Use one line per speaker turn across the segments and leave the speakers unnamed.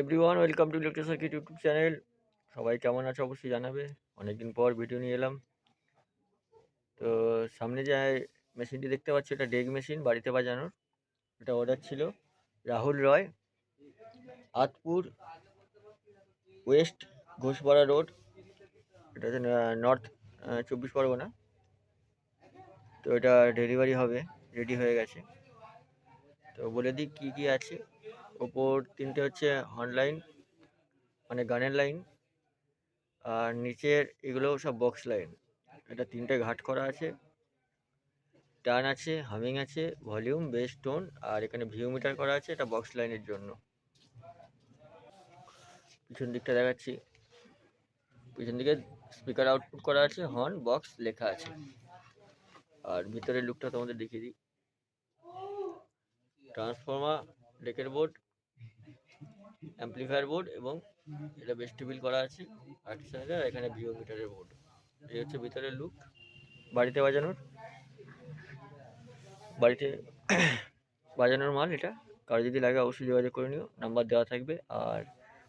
Everyone welcome to electric circuit YouTube channel সবাই কেমন আছে অবশ্যই জানাবে। অনেকদিন পর ভিডিও নিয়ে এলাম। তো সামনে যে মেশিনটি দেখতে পাচ্ছি এটা ডেক মেশিন বাড়িতে বাজানোর। এটা অর্ডার ছিল রাহুল রয়, আতপুর ওয়েস্ট ঘোষপাড়া রোড। এটা হচ্ছে নর্থ চব্বিশ পরগনা। তো এটা ডেলিভারি হবে রেডি হয়ে গেছে। তো বলে দিই কী কী আছে। ওপর তিনটে হচ্ছে হর্ন লাইন মানে গানের লাইন আর নিচের এগুলো সব বক্স লাইন এটা তিনটে ঘাট করা আছে। টার্ন আছে হামিং আছে ভলিউম বেস টোন আর এখানে ভিউ মিটার করা আছে এটা বক্স লাইনের জন্য। পিছন দিকটা দেখাচ্ছি। পিছন দিকে স্পিকার আউটপুট করা আছে হর্ন বক্স লেখা আছে। আর ভিতরের লুকটা তোমাদের দেখিয়ে দিই। ট্রান্সফর্মার ডেকের বোর্ড অ্যাম্পলিফায়ার বোর্ড এবং এটা বেস্টিবিল করা আছে আর্টিসানের আর এখানে ভিও মিটারের বোর্ড এই হচ্ছে ভিতরের লুক বাড়িতে বাজানোর। বাড়িতে বাজানোর মাল এটা। কারও যদি লাগে অবশ্যই যোগাযোগ করে নিও। নাম্বার দেওয়া থাকবে। আর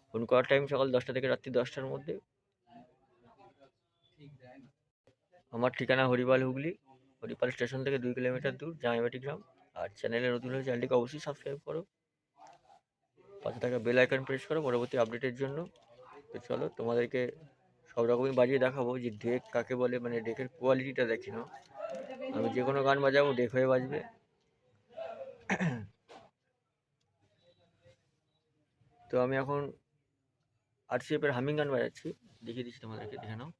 ফোন করার টাইম সকাল দশটা থেকে রাত্রি দশটার মধ্যে। আমার ঠিকানা হরিপাল হুগলি। হরিপাল স্টেশন থেকে দুই কিলোমিটার দূর জামাইবাটি গ্রাম। আর চ্যানেলে নতুন হলে চ্যানেলটিকে অবশ্যই সাবস্ক্রাইব করো। পাশে থাকা বেল আইকন প্রেস করো পরবর্তী আপডেটের জন্য। তো চলো তোমাদেরকে সব রকমই বাজিয়ে দেখাবো যে ডেক কাকে বলে মানে ডেকের কোয়ালিটিটা দেখি নাও। আমি যে কোনো গান বাজাবো ডেক হয়ে বাজবে। তো আমি এখন আরসিএফের হামিং গান বাজাচ্ছি। দেখিয়ে দিচ্ছি তোমাদেরকে দেখে নাও।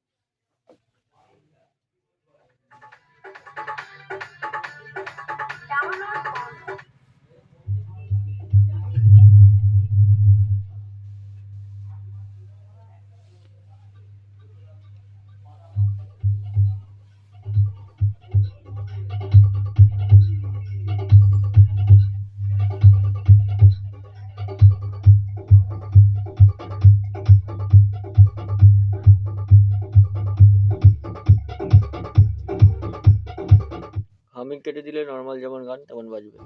হামিং কেটে দিলে নর্মাল যেমন গান তেমন বাজবে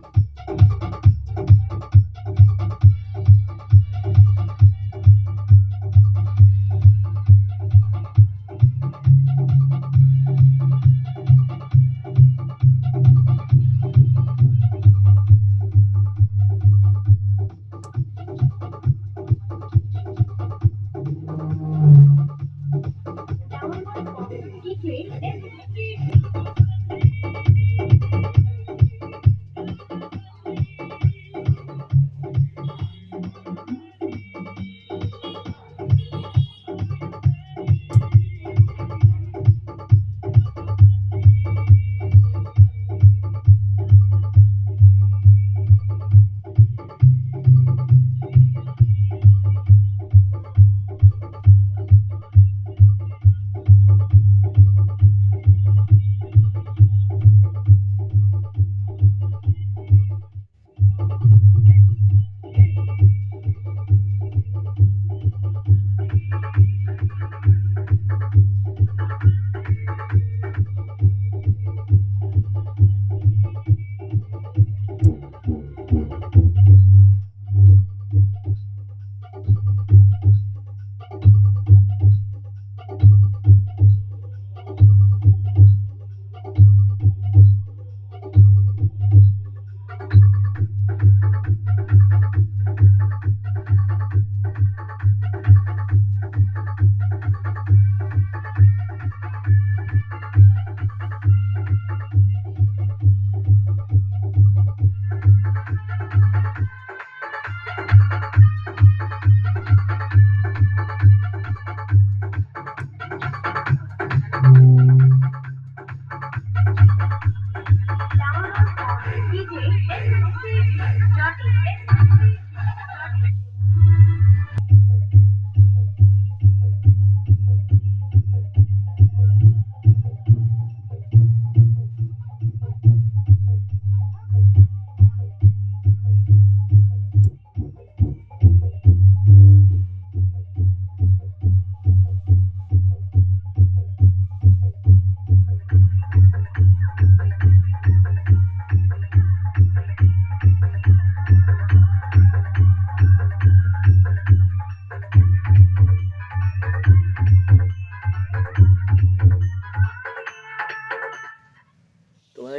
Thank you.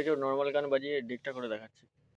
আপনাদেরকেও নর্মাল গান বাজিয়ে ডেকটা করে দেখাচ্ছি।